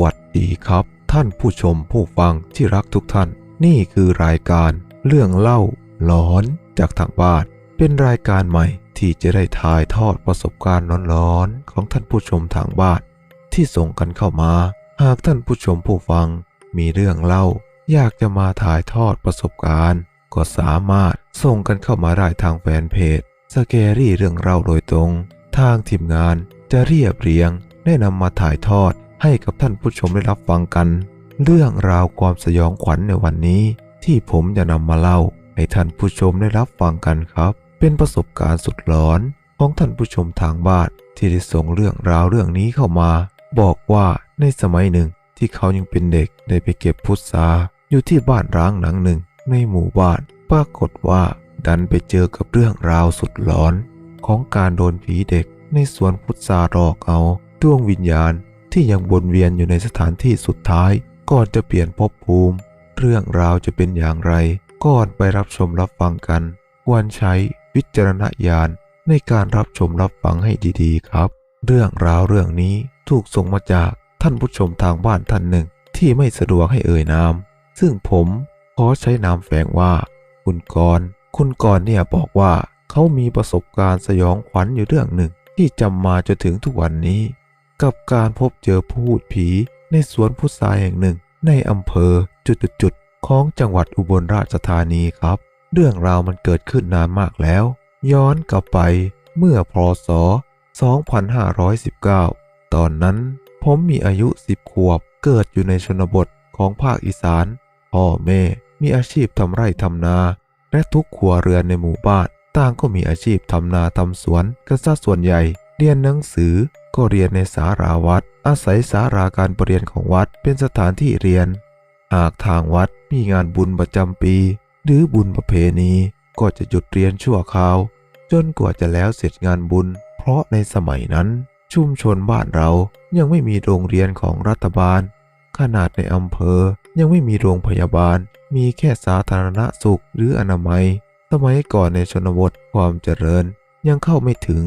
วัสดีครับ ท่านผู้ชมผู้ฟังที่รักทุกท่าน นี่คือรายการเรื่องเล่าหลอนจากทางบ้าน เป็นรายการใหม่ที่จะได้ถ่ายทอดประสบการณ์หลอนๆของท่านผู้ชมทางบ้าน ที่ส่งกันเข้ามา หากท่านผู้ชมผู้ฟัง มีเรื่องเล่า อยากจะมาถ่ายทอดประสบการณ์ ก็สามารถส่งกันเข้ามาได้ทางแฟนเพจสแกรี่เรื่องเล่าโดยตรง ทางทีมงานจะเรียบเรียงได้นำมาถ่ายทอด ให้กับท่านผู้ชมได้รับฟังกัน เรื่องราวความสยองขวัญในวันนี้ ที่ผมจะนำมาเล่าให้ท่านผู้ชมได้รับฟังกันครับ เป็นประสบการณ์สุดหลอนของท่านผู้ชมทางบ้านที่ได้ส่งเรื่องราวเรื่องนี้เข้ามา บอกว่าในสมัยหนึ่งที่เขายังเป็นเด็กได้ไปเก็บพุทราอยู่ที่บ้านร้างหลังหนึ่ง ในหมู่บ้านปรากฏว่าดันไปเจอกับเรื่องราวสุดหลอน ของการโดนผีเด็กในสวนพุทราหลอกเอาดวงวิญญาณ ที่ยังวนเวียนอยู่ในสถานที่สุดท้าย ก่อนจะเปลี่ยนภพภูมิ เรื่องราวจะเป็นอย่างไร ก่อนไปรับชมรับฟังกัน ควรใช้วิจารณญาณในการรับชมรับฟังให้ดีๆครับ เรื่องราวเรื่องนี้ถูกส่งมาจากท่านผู้ชมทางบ้านท่านหนึ่งที่ไม่สะดวกให้เอ่ยนาม ซึ่งผมขอใช้นามแฝงว่า คุณกรคุณกรเนี่ยบอกว่าเขามีประสบการณ์สยองขวัญอยู่เรื่องหนึ่งที่จำมาจนถึงทุกวันนี้ กับการพบเจอพูดผีในสวนพุทราแห่งหนึ่ง ในอำเภอจุดๆๆของจังหวัดอุบลราชธานีครับ เรื่องราวมันเกิดขึ้นนานมากแล้ว ย้อนกลับไปเมื่อพศ 2519 ตอนนั้นผมมีอายุ 10 ขวบ เกิดอยู่ในชนบทของภาคอีสาน พ่อแม่มีอาชีพทำไร่ทำนา และทุกครัวเรือนในหมู่บ้าน ต่างก็มีอาชีพทำนาทำสวนกันซะส่วนใหญ่ เรียนหนังสือ ก็เรียนในสาราวัด อาศัยสาราการประเรียนของวัดเป็นสถานที่เรียน หากทางวัดมีงานบุญประจำปี หรือบุญประเพณีก็จะหยุดเรียนชั่วคราว จนกว่าจะแล้วเสร็จงานบุญ เพราะในสมัยนั้น ชุมชนบ้านเรายังไม่มีโรงเรียนของรัฐบาล ขนาดในอำเภอยังไม่มีโรงพยาบาล มีแค่สาธารณสุขหรืออนามัย สมัยก่อนในชนบทความเจริญยังเข้าไม่ถึง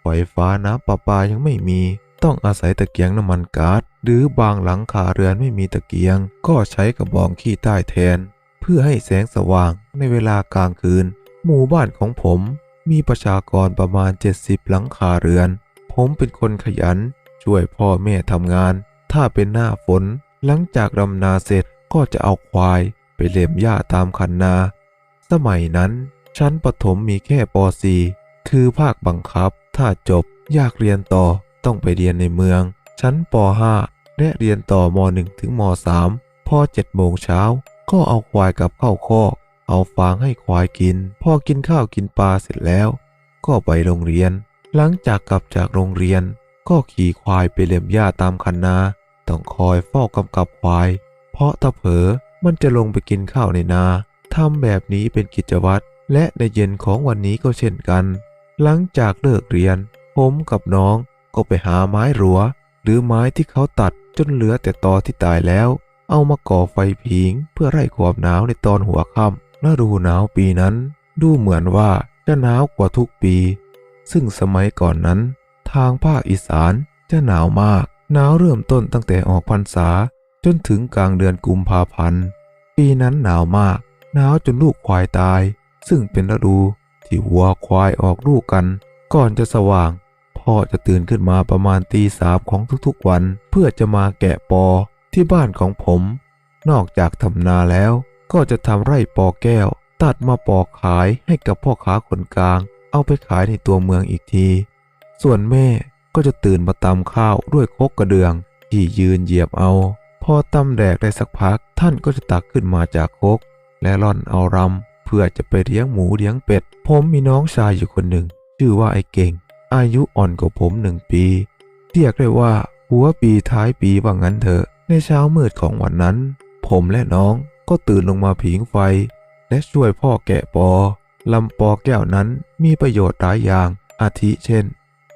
ไฟฟ้าน้ำประปายังไม่มี ต้องอาศัยตะเกียงน้ำมันก๊าซหรือบางหลังคาเรือนไม่มีตะเกียง ก็ใช้กระบองขี้ใต้แทน เพื่อให้แสงสว่างในเวลากลางคืน หมู่บ้านของผมมีประชากรประมาณ 70 หลังคาเรือน ผมเป็นคนขยัน ช่วยพ่อแม่ทำงาน ถ้าเป็นหน้าฝน หลังจากดำนาเสร็จก็จะเอาควายไปเล็มหญ้าตามคันนา สมัยนั้น ชั้นประถมมีแค่ป .4 คือภาคบังคับ ถ้าจบอยากเรียนต่อต้องไปเรียนในเมือง ชั้นป .5 และเรียนต่อม .1 ถึงม .3 พอ7โมงเช้าก็เอาควายกลับเข้าคอกเอาฟางให้ควายกิน พอกินข้าวกินปลาเสร็จแล้ว ก็ไปโรงเรียน หลังจากกลับจากโรงเรียน ก็ขี่ควายไปเล็มหญ้าตามคันนา ต้องคอยเฝ้ากำกับควาย เพราะถ้าเผลอมันจะลงไปกินข้าวในนาทำแบบนี้เป็นกิจวัตรและในเย็นของวันนี้ก็เช่นกัน หลังจากเลิกเรียน ผมกับน้องก็ไปหาไม้รัว หรือไม้ที่เขาตัดจนเหลือแต่ตอที่ตายแล้ว เอามาก่อไฟผิงเพื่อไล่ความหนาวในตอนหัวค่ำฤดูหนาวปีนั้น ดูเหมือนว่าจะหนาวกว่าทุกปี ซึ่งสมัยก่อนนั้น ทางภาคอีสานจะหนาวมาก หนาวเริ่มต้นตั้งแต่ออกพรรษา จนถึงกลางเดือนกุมภาพันธ์ ปีนั้นหนาวมาก หนาวจนลูกควายตาย ซึ่งเป็นฤดู ที่วัวควายออกลูกกัน ก่อนจะสว่าง พ่อจะตื่นขึ้นมาประมาณตีสามของทุกๆวัน เพื่อจะมาแกะปอที่บ้านของผม นอกจากทำนาแล้วก็จะทำไร่ปอแก้ว ตัดมาปอกขายให้กับพ่อค้าคนกลาง เอาไปขายในตัวเมืองอีกที ส่วนแม่ก็จะตื่นมาตำข้าวด้วยคกกระเดือง ที่ยืนเหยียบเอา พอตำแดกได้สักพักท่านก็จะตักขึ้นมาจากคก และร่อนเอารำ พื่อจะไปเลี้ยงหมูเลี้ยงเป็ด ผมมีน้องชายอยู่คนหนึ่ง ชื่อว่าไอ้เก่ง อายุอ่อนกว่าผมหนึ่งปี เรียกได้ว่าหัวปีท้ายปีว่างั้นเถอะ ในเช้ามืดของวันนั้น ผมและน้องก็ตื่นลงมาผิงไฟ และช่วยพ่อแกะปอลำปอแก้วนั้นมีประโยชน์หลายอย่าง อาทิเช่น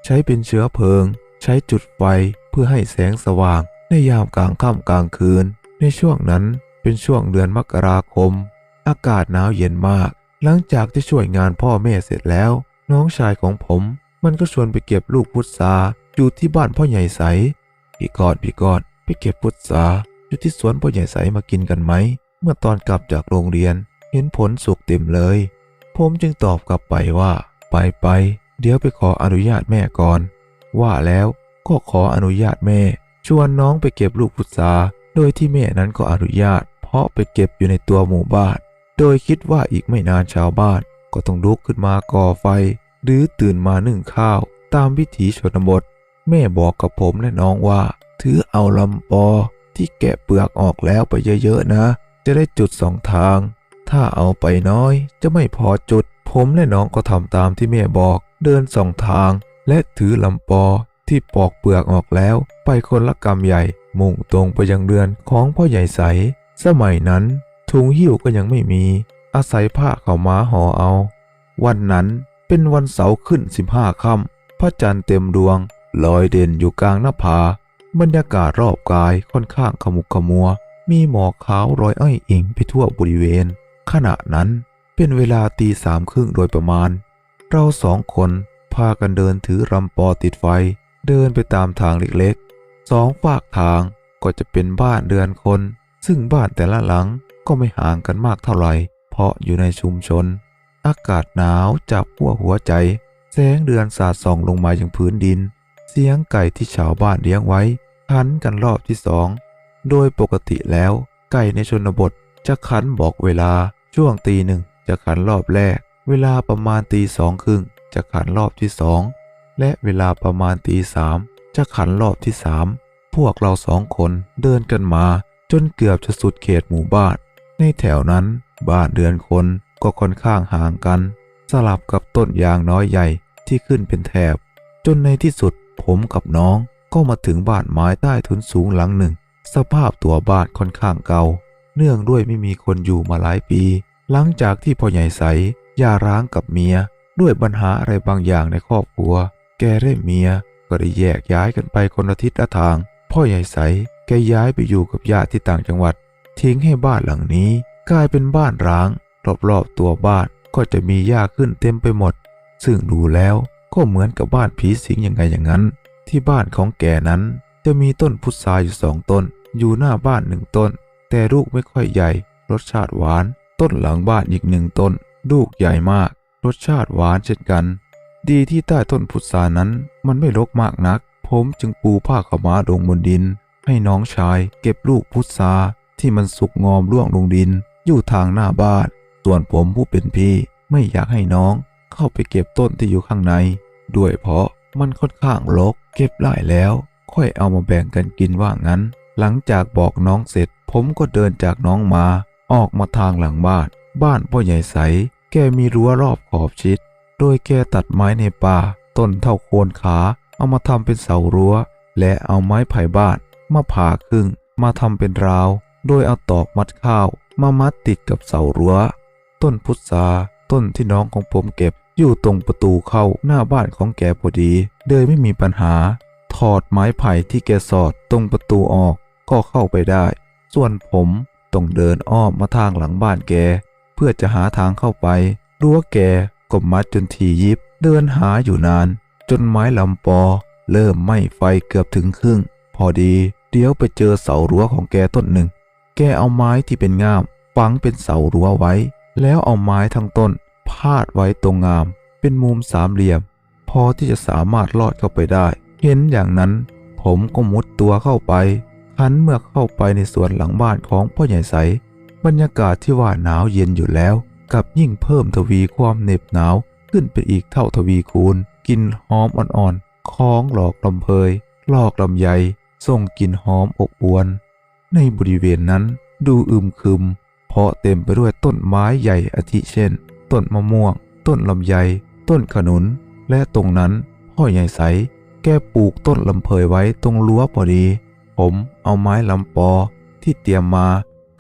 ใช้เป็นเชื้อเพลิง ใช้จุดไฟเพื่อให้แสงสว่าง ในยามกลางค่ำกลางคืน ในช่วงนั้นเป็นช่วงเดือนมกราคม อากาศหนาวเย็นมาก หลังจากที่ช่วยงานพ่อแม่เสร็จแล้ว น้องชายของผม มันก็ชวนไปเก็บลูกพุทราอยู่ที่บ้านพ่อใหญ่ใสพี่กอดพี่กอดไปเก็บพุทราอยู่ที่สวนพ่อใหญ่ใสมากินกันไหม เมื่อตอนกลับจากโรงเรียน เห็นผลสุกเต็มเลย ผมจึงตอบกลับไปว่า ไปไปเดี๋ยวไปขออนุญาตแม่ก่อน ว่าแล้วก็ขออนุญาตแม่ ชวนน้องไปเก็บลูกพุทราโดยที่แม่นั้นก็อนุญาต เพราะไปเก็บอยู่ในตัวหมู่บ้าน โดยคิดว่าอีกไม่นานชาวบ้าน ก็ต้องลุกขึ้นมาก่อไฟ หรือตื่นมานึ่งข้าว ตามวิถีชนบท แม่บอกกับผมและน้องว่า ถือเอาลำปอที่แกะเปลือกออกแล้วไปเยอะๆนะ จะได้จุดสองทาง ถ้าเอาไปน้อยจะไม่พอจุด ผมและน้องก็ทำตามที่แม่บอกเดินสองทาง และถือลำปอที่ปอกเปลือกออกแล้ว ไปคนละกำใหญ่ มุ่งตรงไปยังเรือนของพ่อใหญ่ใส สมัยนั้น ถุงหิ้วก็ยังไม่มี อาศัยผ้าขาวม้าห่อเอา วันนั้นเป็นวันเสาร์ขึ้นสิบห้าค่ำพระจันทร์เต็มดวง ลอยเด่นอยู่กลางหน้าผาบรรยากาศรอบกายค่อนข้างขมุกขมัว มีหมอกขาวรอยอ้อยอิงไปทั่วบริเวณ ขณะนั้นเป็นเวลาตีสามครึ่งโดยประมาณ เราสองคนพากันเดินถือรำปอติดไฟ เดินไปตามทางเล็กๆสองฝากทางก็จะเป็นบ้านเรือนคน ซึ่งบ้านแต่ละหลัง ก็ไม่ห่างกันมากเท่าไหร่ เพราะอยู่ในชุมชน อากาศหนาวจับหัวหัวใจ แสงเดือนสาดส่องลงมายังพื้นดิน เสียงไก่ที่ชาวบ้านเลี้ยงไว้ขันกันรอบที่สอง โดยปกติแล้ว ไก่ในชนบทจะขันบอกเวลาช่วงตีหนึ่งจะขันรอบแรก เวลาประมาณตีสองครึ่งจะขันรอบที่สองและเวลาประมาณตีสามจะขันรอบที่สามพวกเราสองคนเดินกันมาจนเกือบจะสุดเขตหมู่บ้าน ในแถวนั้นบ้านเรือนคนก็ค่อนข้างห่างกัน สลับกับต้นยางน้อยใหญ่ที่ขึ้นเป็นแถบ จนในที่สุดผมกับน้องก็มาถึงบ้านไม้ใต้ทุนสูงหลังหนึ่ง สภาพตัวบ้านค่อนข้างเก่า เนื่องด้วยไม่มีคนอยู่มาหลายปี หลังจากที่พ่อใหญ่ใสย่าร้างกับเมีย ด้วยปัญหาอะไรบางอย่างในครอบครัว แกได้เมียก็ได้แยกย้ายกันไปคนละทิศละทาง พ่อใหญ่ใสแกย้ายไปอยู่กับญาติที่ต่างจังหวัด ทิ้งให้บ้านหลังนี้ กลายเป็นบ้านร้าง รอบๆตัวบ้านก็จะมีหญ้าขึ้นเต็มไปหมด ซึ่งดูแล้วก็เหมือนกับบ้านผีสิงยังไงอย่างนั้น ที่บ้านของแกนั้น จะมีต้นพุทราอยู่สองต้น อยู่หน้าบ้านหนึ่งต้น แต่ลูกไม่ค่อยใหญ่ รสชาติหวาน ต้นหลังบ้านอีกหนึ่งต้น ลูกใหญ่มาก รสชาติหวานเช่นกัน ดีที่ใต้ต้นพุทรานั้น มันไม่รกมากนัก ผมจึงปูผ้าขาวม้าลงบนดิน ให้น้องชายเก็บลูกพุทรา ที่มันสุกงอมร่วงลงดินอยู่ทางหน้าบ้าน ส่วนผมผู้เป็นพี่ไม่อยากให้น้องเข้าไปเก็บต้นที่อยู่ข้างใน ด้วยเพราะมันค่อนข้างรกเก็บไล่แล้ว ค่อยเอามาแบ่งกันกินว่างั้น หลังจากบอกน้องเสร็จ ผมก็เดินจากน้องมา ออกมาทางหลังบ้าน บ้านพ่อใหญ่ใส แกมีรั้วรอบขอบชิด โดยแกตัดไม้ในป่า ต้นเท่าโคนขา เอามาทำเป็นเสารั้ว และเอาไม้ไผ่บ้านมาผ่าครึ่ง มาทำเป็นราว โดยเอาตอกมัดข้าวมามัดติดกับเสารั้ว ต้นพุทราต้นที่น้องของผมเก็บอยู่ตรงประตูเข้าหน้าบ้านของแกพอดีโดยไม่มีปัญหา ถอดไม้ไผ่ที่แกสอดตรงประตูออกก็เข้าไปได้ ส่วนผมต้องเดินอ้อมมาทางหลังบ้านแก เพื่อจะหาทางเข้าไปรั้วแกก็มัดจนทียิบ เดินหาอยู่นาน จนไม้ลำปอ เริ่มไหม้ไฟเกือบถึงครึ่ง พอดี เดี๋ยวไปเจอเสารั้วของแกต้นหนึ่ง แกเอาไม้ที่เป็นง่ามฝังเป็นเสารั้วไว้ แล้วเอาไม้ทั้งต้นพาดไว้ตรงงาม เป็นมุมสามเหลี่ยม พอที่จะสามารถลอดเข้าไปได้ เห็นอย่างนั้น ผมก็มุดตัวเข้าไปคันเมื่อเข้าไปในสวนหลังบ้านของพ่อใหญ่ใส บรรยากาศที่ว่าหนาวเย็นอยู่แล้ว กับยิ่งเพิ่มทวีความเหน็บหนาวขึ้นไปอีกเท่าทวีคูณกลินหอมอ่อนๆของหลอกลำเพยหลอกลำไยส่งกลิ่นหอมอบอวน ในบริเวณนั้นดูอึมครึม เพราะเต็มไปด้วยต้นไม้ใหญ่อาทิเช่น ต้นมะม่วง ต้นลำไย ต้นขนุน และตรงนั้นพ่อใหญ่ใส แกปลูกต้นลำเพยไว้ตรงรั้วพอดี ผมเอาไม้ลำปอที่เตรียมมา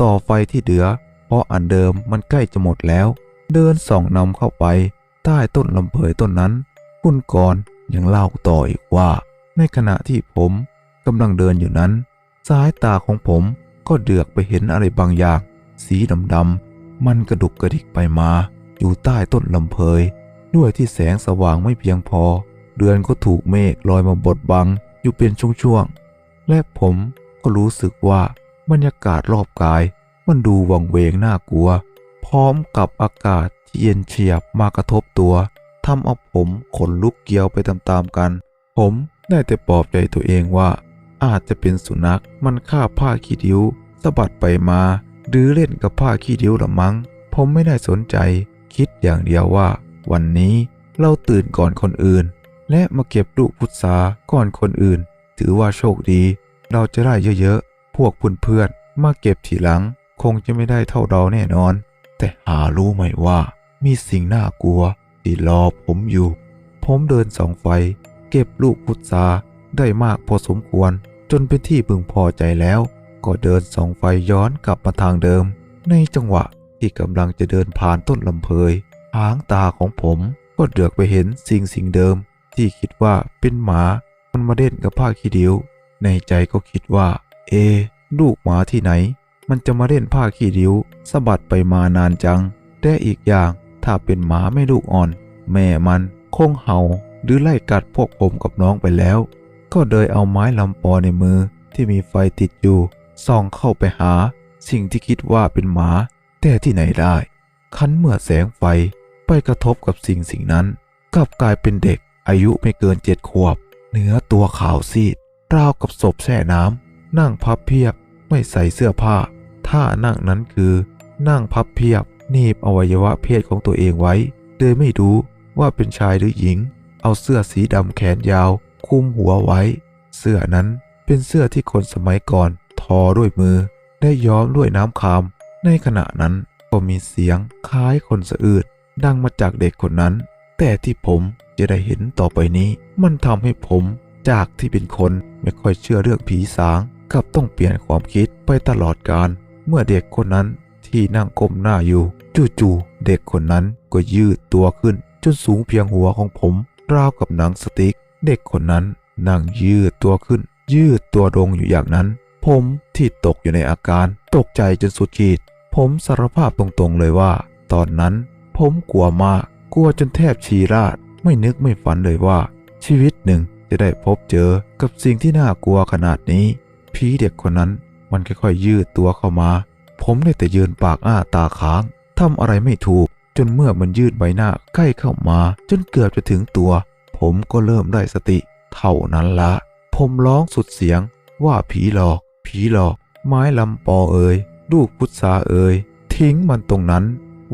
ต่อไฟที่เดือ เพราะอันเดิมมันใกล้จะหมดแล้ว เดินส่องนำเข้าไปใต้ต้นลำเพยต้นนั้น คุณกรยังเล่าต่ออีกว่า ในขณะที่ผมกำลังเดินอยู่นั้น สายตาของผมก็เดือกไปเห็นอะไรบางอย่าง สีดำๆมันกระดุกกระดิกไปมา อยู่ใต้ต้นลำเพยด้วยที่แสงสว่างไม่เพียงพอ เดือนก็ถูกเมฆลอยมาบดบังอยู่เป็นช่วงๆและผมก็รู้สึกว่าบรรยากาศรอบกาย มันดูวังเวงน่ากลัว พร้อมกับอากาศที่เย็นเฉียบมากระทบตัวทำเอาผมขนลุกเกียวไปตามๆกัน ผมได้แต่ปลอบใจตัวเองว่า อาจจะเป็นสุนัขมันคาบผ้าขี้ริ้วสะบัดไปมา หรือเล่นกับผ้าขี้ริ้วละมั้ง ผมไม่ได้สนใจ คิดอย่างเดียวว่า วันนี้เราตื่นก่อนคนอื่น และมาเก็บลูกพุทราก่อนคนอื่น ถือว่าโชคดี เราจะได้เยอะๆ พวกเพื่อนๆมาเก็บทีหลัง คงจะไม่ได้เท่าเราแน่นอน แต่หารู้ไหมว่า มีสิ่งน่ากลัวที่รอผมอยู่ ผมเดินส่องไฟ เก็บลูกพุทราได้มากพอสมควร จนเป็นที่พึงพอใจแล้ว ก็เดินส่องไฟย้อนกลับมาทางเดิม ในจังหวะที่กำลังจะเดินผ่านต้นลำเพยหางตาของผมก็เดือกไปเห็นสิ่งสิ่งเดิม ที่คิดว่าเป็นหมามันมาเล่นกับผ้าขี้ริ้ว ในใจก็คิดว่า เอะลูกหมาที่ไหน มันจะมาเล่นผ้าขี้ริ้วสะบัดไปมานานจังแต่อีกอย่างถ้าเป็นหมาแม่ลูกอ่อน แม่มันคงเห่าหรือไล่กัดพวกผมกับน้องไปแล้ว ก็เลยเอาไม้ลำปอในมือที่มีไฟติดอยู่ส่องเข้าไปหาสิ่งที่คิดว่าเป็นหมา แต่ที่ไหนได้ คันเมื่อแสงไฟไปกระทบกับสิ่งสิ่งนั้นกลับกลายเป็นเด็กอายุไม่เกินเจ็ดขวบ เนื้อตัวขาวซีด ราวกับศพแช่น้ำนั่งพับเพียบไม่ใส่เสื้อผ้า ท่านั่งนั้นคือ นั่งพับเพียบหนีบอวัยวะเพศของตัวเองไว้ โดยไม่รู้ว่าเป็นชายหรือหญิง เอาเสื้อสีดำแขนยาว คลุมหัวไว้ เสื้อนั้นเป็นเสื้อที่คนสมัยก่อนทอด้วยมือ ได้ย้อมด้วยน้ำคาม ในขณะนั้นก็มีเสียงคล้ายคนสะอืดดังมาจากเด็กคนนั้น แต่ที่ผมจะได้เห็นต่อไปนี้ มันทำให้ผมจากที่เป็นคนไม่ค่อยเชื่อเรื่องผีสางกลับต้องเปลี่ยนความคิดไปตลอดการ เมื่อเด็กคนนั้นที่นั่งก้มหน้าอยู่ จู่ๆเด็กคนนั้นก็ยืดตัวขึ้นจนสูงเพียงหัวของผม ราวกับหนังสติ๊ก เด็กคนนั้นนั่งยืดตัวขึ้น ยืดตัวลงอยู่อย่างนั้น ผมที่ตกอยู่ในอาการ ตกใจจนสุดขีด ผมสารภาพตรงๆเลยว่า ตอนนั้นผมกลัวมากกลัวจนแทบชีราดไม่นึกไม่ฝันเลยว่า ชีวิตหนึ่งจะได้พบเจอกับสิ่งที่น่ากลัวขนาดนี้ผีเด็กคนนั้นมันค่อยๆยืดตัวเข้ามา ผมได้แต่ยืนปากอ้าตาค้างทำอะไรไม่ถูก จนเมื่อมันยืดใบหน้าใกล้เข้ามา จนเกือบจะถึงตัว ผมก็เริ่มได้สติ เท่านั้นละ ผมร้องสุดเสียงว่าผีหลอก ผีหลอก ไม้ลำปอเอ่ยลูกพุทราเอ่ยทิ้งมันตรงนั้น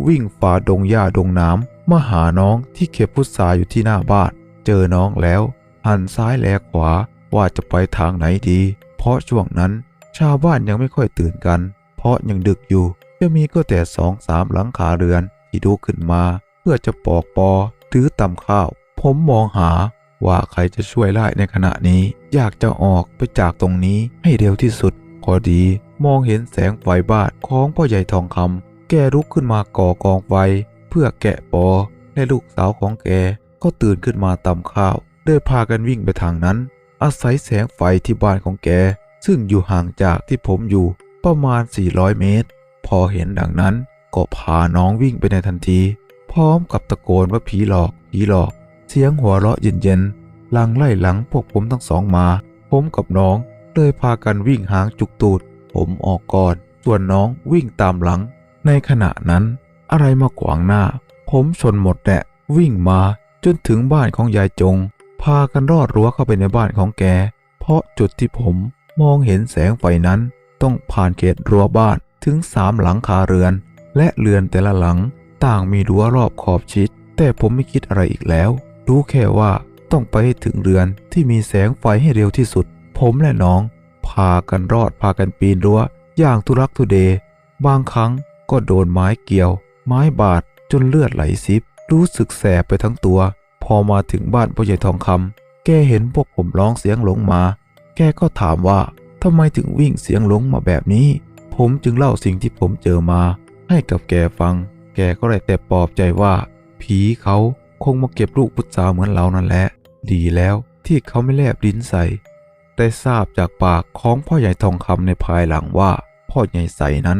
วิ่งฝ่าดงหญ้าดงน้ำมาหาน้องที่เก็บพุทราอยู่ที่หน้าบ้านเจอน้องแล้ว หันซ้ายแลขวาว่าจะไปทางไหนดี เพราะช่วงนั้นชาวบ้านยังไม่ค่อยตื่นกัน เพราะยังดึกอยู่ จะมีก็แต่สองสามหลังคาเรือนที่ดูขึ้นมา เพื่อจะปอกปอหรือตำข้าว ผมมองหาว่าใครจะช่วยได้ในขณะนี้ อยากจะออกไปจากตรงนี้ให้เร็วที่สุดพอดีมองเห็นแสงไฟบ้านของพ่อใหญ่ทองคำแกลุกขึ้นมาก่อกองไฟ เพื่อแกะปอและลูกสาวของแกก็ตื่นขึ้นมาตำข้าวเดินพากันวิ่งไปทางนั้น อาศัยแสงไฟที่บ้านของแก ซึ่งอยู่ห่างจากที่ผมอยู่ประมาณ 400 เมตร พอเห็นดังนั้นก็พาน้องวิ่งไปในทันที พร้อมกับตะโกนว่าผีหลอกผีหลอก เสียงหัวเราะเย็นๆลังไล่หลังพวกผมทั้งสองมา ผมกับน้องเลยพากันวิ่งหางจุกตูด ผมออกก่อน ส่วนน้องวิ่งตามหลัง ในขณะนั้น อะไรมาขวางหน้า ผมชนหมดแหละวิ่งมาจนถึงบ้านของยายจง พากันรอดรั้วเข้าไปในบ้านของแก เพราะจุดที่ผมมองเห็นแสงไฟนั้น ต้องผ่านเขตรั้วบ้านถึงสามหลังคาเรือน และเรือนแต่ละหลัง ต่างมีรั้วรอบขอบชิด แต่ผมไม่คิดอะไรอีกแล้ว รู้แค่ว่าต้องไปให้ถึงเรือนที่มีแสงไฟให้เร็วที่สุด ผมและน้อง พากันรอดพากันปีนรั้ว อย่างทุรักทุเด บางครั้งก็โดนไม้เกี่ยว ไม้บาดจนเลือดไหลซิบ รู้สึกแสบไปทั้งตัว พอมาถึงบ้านพ่อใหญ่ทองคำแกเห็นพวกผมร้องเสียงหลงมา แกก็ถามว่าทำไมถึงวิ่งเสียงหลงมาแบบนี้ ผมจึงเล่าสิ่งที่ผมเจอมา ให้กับแกฟัง แกก็ได้แต่ปลอบใจว่า ผีเขา คงมาเก็บลูกพุทราเหมือนเรานั่นแหละ ดีแล้วที่เขาไม่แลบลิ้นใส่ได้ทราบจากปากของพ่อใหญ่ทองคำในภายหลังว่า พ่อใหญ่ใสนั้น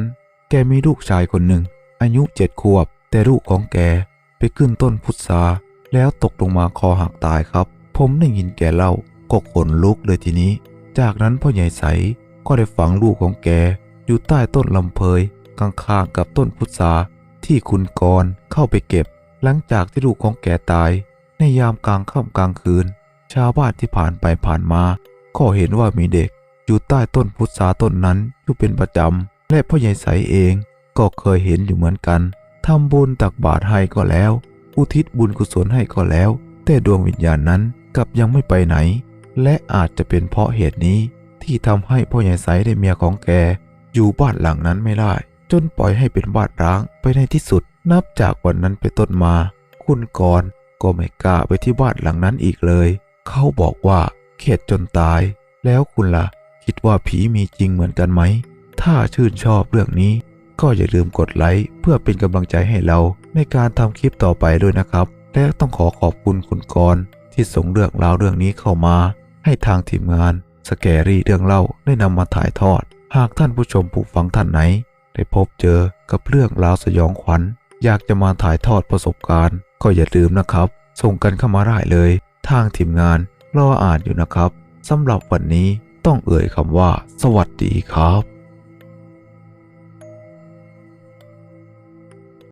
แกมีลูกชายคนหนึ่ง อายุเจ็ดขวบ แต่ลูกของแกไปขึ้นต้นพุทราแล้วตกลงมาคอหักตายครับ ผมได้ยินแกเล่าก็ขนลุกเลยทีนี้ จากนั้นพ่อใหญ่ใสก็ได้ฝังลูกของแก อยู่ใต้ต้นลำเพยข้างๆกับต้นพุทราที่คุณกรเข้าไปเก็บ หลังจากที่ลูกของแกตาย ในยามกลางค่ำกลางคืน ชาวบ้านที่ผ่านไปผ่านมา ก็เห็นว่ามีเด็กอยู่ใต้ต้นพุทราต้นนั้นอยู่เป็นประจำ และพ่อใหญ่ใสเองก็เคยเห็นอยู่เหมือนกันทำบุญตักบาตรให้ก็แล้ว อุทิศบุญกุศลให้ก็แล้ว แต่ดวงวิญญาณนั้นกลับยังไม่ไปไหน และอาจจะเป็นเพราะเหตุนี้ที่ทำให้พ่อใหญ่ใสได้เมียของแก อยู่บ้านหลังนั้นไม่ได้ จนปล่อยให้เป็นบ้านร้างไปในที่สุด นับจากวันนั้นไปต้นมา คุณกรก็ไม่กล้าไปที่บ้านหลังนั้นอีกเลย เขาบอกว่าเข็ดจนตาย แล้วคุณล่ะ คิดว่าผีมีจริงเหมือนกันไหม ถ้าชื่นชอบเรื่องนี้ ก็อย่าลืมกดไลค์เพื่อเป็นกำลังใจให้เราในการทำคลิปต่อไปด้วยนะครับ และต้องขอขอบคุณคุณกรที่ส่งเรื่องราวเรื่องนี้เข้ามา ให้ทางทีมงานสแกรี่เรื่องเล่าได้นำมาถ่ายทอด หากท่านผู้ชมผู้ฟังท่านไหน ได้พบเจอกับเรื่องราวสยองขวัญ อยากจะมาถ่ายทอดประสบการณ์ ก็อย่าลืมนะครับ ส่งกันเข้ามาได้เลย ทางทีมงานรออ่านอยู่นะครับสำหรับวันนี้ต้องเอ่ยคำว่า สวัสดีครับ